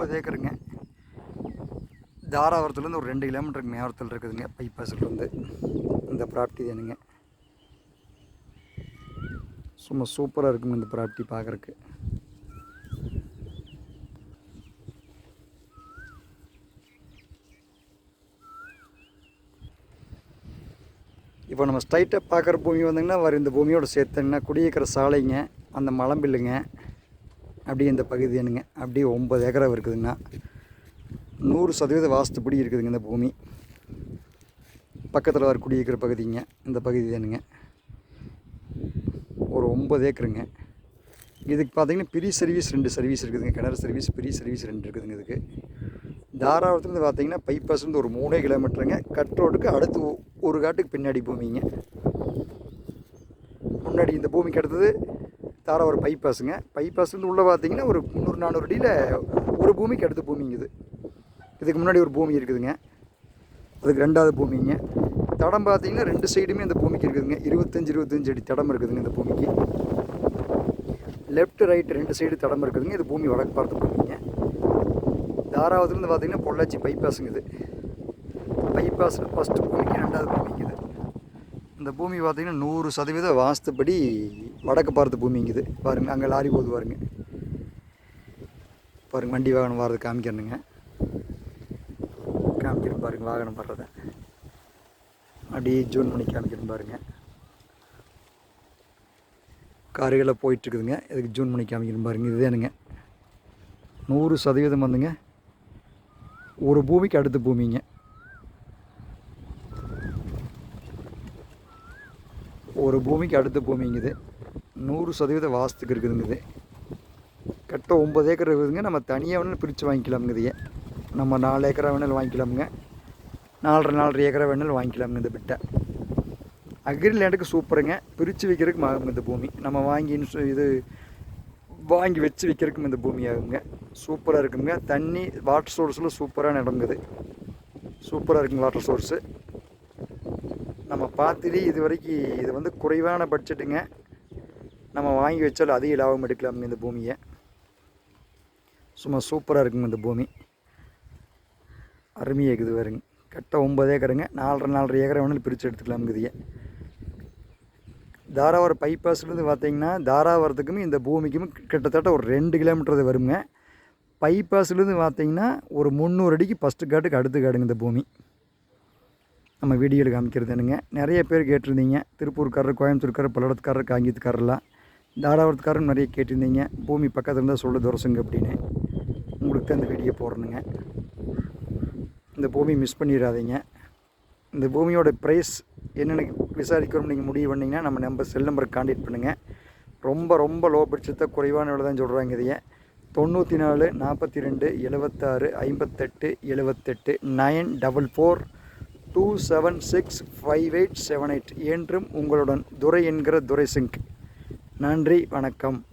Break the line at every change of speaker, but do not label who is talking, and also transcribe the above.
முப்பது ஏக்கருங்க தாராபுரத்துலேருந்து ஒரு ரெண்டு கிலோமீட்டருக்கு மேவரத்தில் இருக்குதுங்க பைபாஸ்லேருந்து. இந்த ப்ராப்பர்ட்டி தானுங்க சும்மா சூப்பராக இருக்குங்க இந்த ப்ராப்பர்ட்டி பார்க்குறக்கு இப்போ நம்ம ஸ்ட்ரைட்டாக பார்க்குற பூமி வந்தீங்கன்னா வர இந்த பூமியோட சேர்த்துங்கன்னா குடியிருக்கிற சாலைங்க அந்த மலம்பில்லுங்க அப்படியே இந்த பகுதி என்னங்க? அப்படியே ஒம்பது ஏக்கரா இருக்குதுங்கண்ணா. நூறு சதவீத வாஸ்துப்படி இருக்குதுங்க இந்த பூமி. பக்கத்தில் வர குடியிருக்கிற பகுதிங்க. இந்த பகுதி தானுங்க ஒரு ஒம்பது ஏக்கருங்க. இதுக்கு பார்த்தீங்கன்னா பெரிய சர்வீஸ் ரெண்டு சர்வீஸ் இருக்குதுங்க. கிணறு சர்வீஸ் பெரிய சர்வீஸ் ரெண்டு இருக்குதுங்க இதுக்கு. தாராபுரத்துலேருந்து பார்த்தீங்கன்னா பைபாஸ்லேருந்து ஒரு மூணே கிலோமீட்டருங்க. கட் ரோடுக்கு அடுத்து ஒரு காட்டுக்கு பின்னாடி பூமிங்க. முன்னாடி இந்த பூமிக்கு அடுத்தது தாராவரம் பைபாஸுங்க பைபாஸ்லேருந்து உள்ளே பார்த்தீங்கன்னா ஒரு முந்நூறு நானூறு அடியில் ஒரு பூமிக்கு அடுத்த பூமிங்க இது. இதுக்கு முன்னாடி ஒரு பூமி இருக்குதுங்க. அதுக்கு ரெண்டாவது பூமிங்க. தடம் பார்த்தீங்கன்னா ரெண்டு சைடுமே இந்த பூமிக்கு இருக்குதுங்க. இருபத்தஞ்சி இருபத்தஞ்சி அடி தடம் இருக்குதுங்க இந்த பூமிக்கு. லெஃப்ட் ரைட் ரெண்டு சைடு தடம் இருக்குதுங்க. இது பூமி வடக்கு பார்த்து பூமிங்க. தாராவதுலேருந்து பார்த்தீங்கன்னா பொள்ளாச்சி பைபாஸுங்க இது. பைபாஸில் ஃபஸ்ட்டு பூமிக்கு ரெண்டாவது பூமிக்கு இது. இந்த பூமி பார்த்திங்கன்னா நூறு சதவீத வாஸ்துப்படி வடக்கு பார்த்த பூமிங்குது. பாருங்கள் பாருங்க அங்கே லாரி போகுது பாருங்க. பாருங்கள் வண்டி வாகனம் வர்றது காமிக்கிறேனுங்க. காமிக்கிறேன் பாருங்கள் வாகனம் வர்றதை. அப்படியே ஜூன் மணிக்கு காமிக்கிறேன் பாருங்க. காருகளில் போயிட்டுருக்குதுங்க. இதுக்கு ஜூன் மணிக்கு காமிக்கிறேன் பாருங்கள் இதுதானுங்க. நூறு சதவீதம் வந்துங்க. ஒரு பூமிக்கு அடுத்த பூமிங்க. ஒரு பூமிக்கு அடுத்த பூமிங்குது. நூறு சதவீத வாஸ்துக்கு இருக்குதுங்க இது கட்ட ஒம்பது ஏக்கர் இருக்குதுங்க. நம்ம தனியாக வேணாலும் பிரித்து வாங்கிக்கலாமுங்க இதையே நம்ம நாலு ஏக்கரா வேணாலும் வாங்கிக்கலாமுங்க. நாலரை நாலரை ஏக்கரா வேணாலும் வாங்கிக்கலாமுங்க இந்த பிட்டை. அக்ரி லேண்டுக்கு சூப்பருங்க. பிரித்து வைக்கிறதுக்கு ஆகுங்க இந்த பூமி. நம்ம வாங்கி இது வாங்கி வச்சு வைக்கிறதுக்கும் இந்த பூமி ஆகுங்க. சூப்பராக இருக்குங்க. தண்ணி வாட்டர் சோர்ஸில் சூப்பரான நடங்குது சூப்பராக இருக்குங்க வாட்டர் சோர்ஸு நம்ம பார்த்துட்டு இது வரைக்கும் இது வந்து குறைவான பட்ஜெட்டுங்க. நம்ம வாங்கி வச்சாலும் அதிக லாபம் எடுக்கலாம் இந்த பூமியை. சும்மா சூப்பராக இருக்குங்க இந்த பூமி. அருமையாக இருக்குது வருங்க கட்ட ஒம்பது ஏக்கருங்க. நாலரை நாலரை ஏக்கரை வேணாலும் பிரித்து எடுத்துக்கலாமுங்க தாராவரம் பைபாஸ்லேருந்து பார்த்தீங்கன்னா தாராவரத்துக்கும் இந்த பூமிக்கும் கிட்டத்தட்ட ஒரு ரெண்டு கிலோமீட்டர் வருங்க. பைபாஸ்லேருந்து பார்த்தீங்கன்னா ஒரு முந்நூறு அடிக்கு ஃபஸ்ட்டு காட்டுக்கு அடுத்த காடுங்க இந்த பூமி. நம்ம வீடியோவில் காமிக்கிறதுனுங்க நிறைய பேர் கேட்டிருந்தீங்க. திருப்பூர்காரர் கோயம்புத்தூர்காரர் பல்லடத்துக்காரர் காங்கியத்துக்காரர்லாம் தாராவரத்துக்காரரும் நிறைய கேட்டிருந்தீங்க. பூமி பக்கத்தில் இருந்தால் சொல்ல துரசுங்க அப்படின்னு. உங்களுக்கு தான் இந்த வீடியோ போடணுங்க. இந்த பூமி மிஸ் பண்ணிடாதீங்க. இந்த பூமியோட ப்ரைஸ் என்னென்னு விசாரிக்கிறோம் நீங்கள் முடிவு பண்ணிங்கன்னா நம்ம நம்பர் செல் நம்பருக்கு காண்டாக்ட் பண்ணுங்கள் ரொம்ப ரொம்ப லோ பட்சத்தை குறைவான விலை தான் சொல்கிறாங்க இதையே. தொண்ணூற்றி நாலு நாற்பத்தி ரெண்டு எழுபத்தாறு ஐம்பத்தெட்டு எழுபத்தெட்டு nine double four two seven six five eight seven eight என்றும் உங்களுடன் துரை என்கிற துரை சிங் நன்றி வணக்கம்.